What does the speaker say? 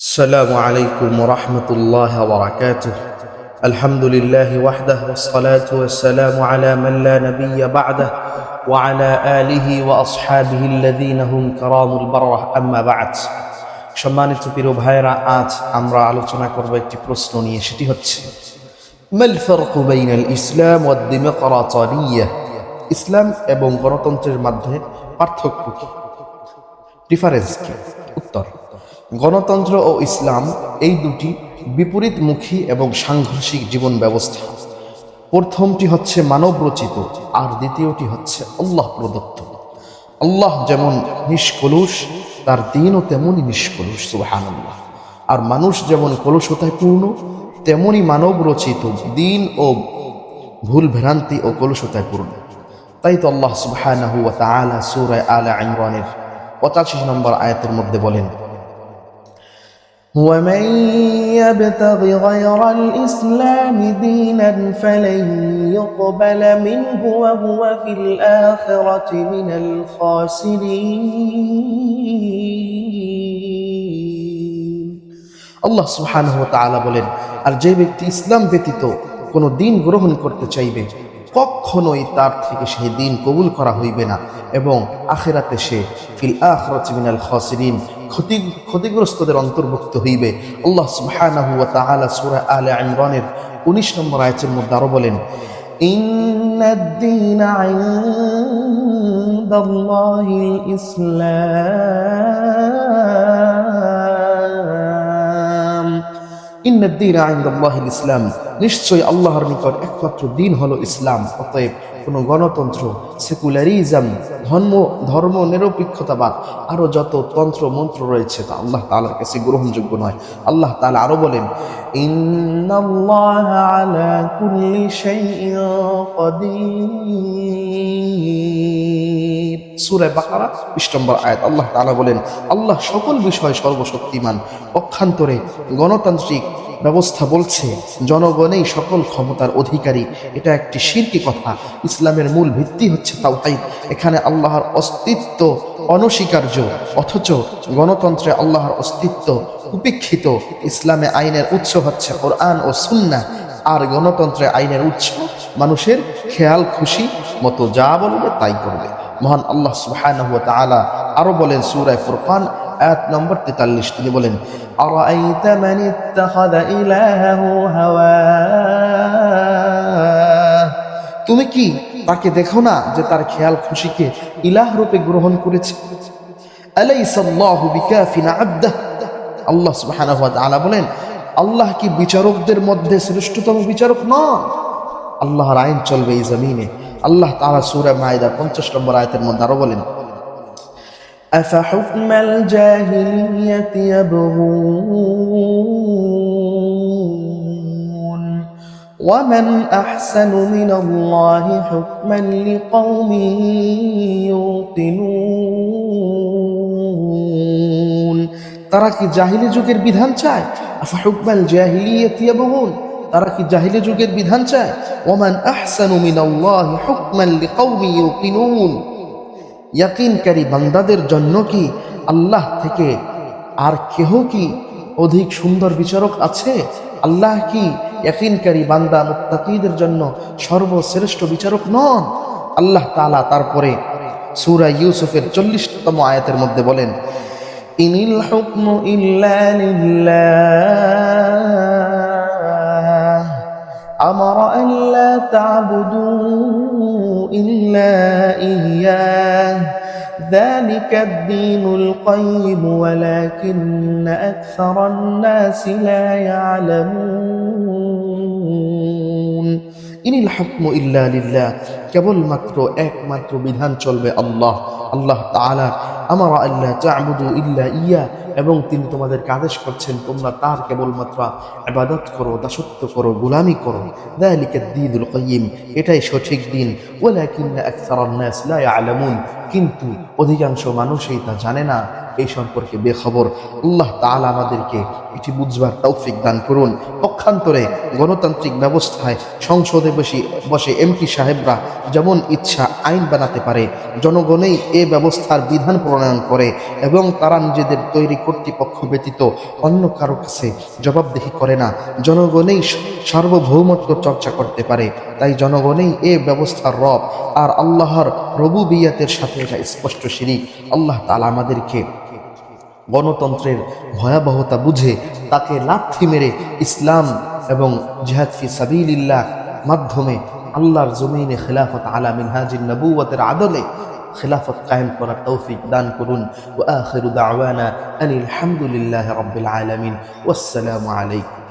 السلام عليكم ورحمة الله وبركاته الحمد لله وحده والصلاة والسلام على من لا نبي بعده وعلى آله وأصحابه الذين هم كرام البررة أما بعد সম্মানিত প্রিয় ভাইরা আজ আমরা আলোচনা করব একটি প্রশ্ন নিয়ে সেটি হচ্ছে মাল ফারকু বাইনাল ইসলাম ওয়াদ ডিমোক্রাটরিয়া ইসলাম এবং গণতন্ত্রের মধ্যে পার্থক্য কি ডিফারেন্স কি উত্তর গণতন্ত্র ও ইসলাম এই দুটি বিপরীতমুখী এবং সাংঘর্ষিক জীবন ব্যবস্থা। প্রথমটি হচ্ছে মানব রচিত আর দ্বিতীয়টি হচ্ছে আল্লাহ প্রদত্ত। আল্লাহ যেমন নিষ্কলুষ, তার দিনও তেমনই নিষ্কলুষ, সুবহানাল্লাহ। আর মানুষ যেমন কলুষতায় পূর্ণ তেমনই মানব রচিত দিন ও ভুল ভ্রান্তি ও কলুষতায় পূর্ণ তাই তো আল্লাহ সুবহানাহু ওয়া তাআলা সূরা আলে ইমরানের 85 নম্বর আয়াতের মধ্যে বলেন ومن يبتغ غير الإسلام دينا فلن يقبل منه وهو في الآخرة من الخاسرين আল্লাহ সুবহানাহু ওয়া তাআলা বলেন আর যে ব্যক্তি ইসলাম ব্যতীত কোনো দিন গ্রহণ করতে চাইবে কখনোই তার থেকে সেই দিন কবুল করা হইবে না এবং আখেরাতে সে ফিল আখরাতি মিনাল খাসিরিন ক্ষতি, ক্ষতিগ্রস্তদের অন্তর্ভুক্ত হইবে। আল্লাহ সুবহানাহু ওয়া তাআলা সূরা আলে ইমরানের 19 নম্বর আয়াতের মধ্যে আরও বলেন, ইন্নাদ্দীনা ইনদাল্লাহিল ইসলাম। ইন্নাদ্দীনা ইনদাল্লাহিল ইসলাম। নিশ্চয় আল্লাহর নিকট একমাত্র দিন হলো ইসলাম, অতএব কোনো গণতন্ত্র সেকুলারিজম ধর্ম ধর্ম নিরপেক্ষতাবাদ আরও যত তন্ত্র, মন্ত্র রয়েছে তা আল্লাহ তালার কাছে গ্রহণযোগ্য নয়। আল্লাহ তালা আরও বলেন সুরে বাকারা, বিশ নম্বর আয়াত, আল্লাহ তালা বলেন, আল্লাহ সকল বিষয়ে সর্বশক্তিমান। অক্ষান্তরে গণতান্ত্রিক ব্যবস্থা বলছে জনগণেই সকল ক্ষমতার অধিকারী। এটা একটি শিরকি কথা। ইসলামের মূল ভিত্তি হচ্ছে তাওহীদ। এখানে আল্লাহর অস্তিত্ব অনস্বীকার্য, অথচ গণতন্ত্রে আল্লাহর অস্তিত্ব উপেক্ষিত। ইসলামে আইনের উৎস হচ্ছে কোরআন ও সুন্না আর গণতন্ত্রে আইনের উৎস মানুষের খেয়াল, খুশি মতো যা বলবে তাই করবে। মহান আল্লাহ সুবহানাহু ওয়া তাআলা আরও বলেন সূরা ফুরকান এক নম্বর তেতাল্লিশ, তিনি বলেন তুমি কি তাকে দেখো না যে তার খেয়াল খুশিকে ইলাহ রূপে গ্রহণ করেছে? আল্লাহ সুবাহ বলেন, আল্লাহ কি বিচারকদের মধ্যে শ্রেষ্ঠতম বিচারক নন? আল্লাহর আইন চলবে এই জমিনে। আল্লাহ তারা সুরে মায়দা পঞ্চাশ নম্বর আয়তের মধ্যে আরও বলেন أفحكم الجاهلية يبغون ومن أحسن من الله حكما لقوم يوقنون তারা কি জাহিলি যুগের বিধান চায় আফা হুকমাল জাহিলিয়াতি ইয়াবগুন তারা কি জাহিলি যুগের বিধান চায় ওমান আহসানু মিনাল্লাহি হুকমান লিকাউমি ইউকিনুন ইয়াকিনকারী বান্দাদের জন্য কি আল্লাহ থেকে আর কেহ কি অধিক সুন্দর বিচারক আছে? আল্লাহ কি ইয়াকিনকারী বান্দা মুক্তাকিদের জন্য সর্বশ্রেষ্ঠ বিচারক নন? আল্লাহ তালা তারপরে সুরা ইউসুফের চল্লিশতম আয়াতের মধ্যে বলেন, ইনিল ইল্লা আমর আল্লাহ তাবুদু ইল্লা ইয়া ذلك الدين القيم ولكن أكثر الناس لا يعلمون ইনিল হুকমু ইল্লা লিল্লাহ কেবলমাত্র একমাত্র বিধান চলবে আল্লাহ আল্লাহ তাআলা আমার আল্লাহ তা'বুদু ইল্লা ইয়া, এবং তিনি তোমাদেরকে আদেশ করছেন, তোমরা তার কেবলমাত্র ইবাদত করো, দাসত্ব করো, গোলামি করো। যালিকা দ্বীনুল কাইয়িম, এটাই সঠিক দিন। ওয়ালাকিন্না আকসারান নাস লা ইয়ালামুন, কিন্তু অধিকাংশ মানুষই তা জানে না। এই সম্পর্কে বেখবর। আল্লাহ তাআলা আমাদেরকে এটি বুঝবার তৌফিক দান করুন। পক্ষান্তরে গণতান্ত্রিক ব্যবস্থায় সংসদে বসে বসে এমপি সাহেবরা যেমন ইচ্ছা আইন বানাতে পারে, জনগণেই এ ব্যবস্থার বিধান প্রণয়ন করে এবং তারা নিজেদের তৈরি কর্তৃপক্ষ ব্যতীত অন্য কারও কাছে জবাবদেহি করে না। জনগণেই সার্বভৌমত্ব চর্চা করতে পারে। তাই জনগণেই এ ব্যবস্থার রব। আর আল্লাহর রবু বিয়াতের সাথে এটা স্পষ্ট শিরিক। আল্লাহ তালা আমাদেরকে গণতন্ত্রের ভয়াবহতা বুঝে তাকে লাথি মেরে ইসলাম এবং জিহাদ ফি সাবিলিল্লাহ মাধ্যমে আল্লাহর জমিনে খেলাফত আলা মিনহাজিন নবুয়তের আদলে খেলাফত কায়েম করার তৌফিক দান করুন ও আখিরু দাওয়ানা আনিল হামদুলিল্লাহ রাব্বিল আলামিন ওয়াসসালামু আলাইকুম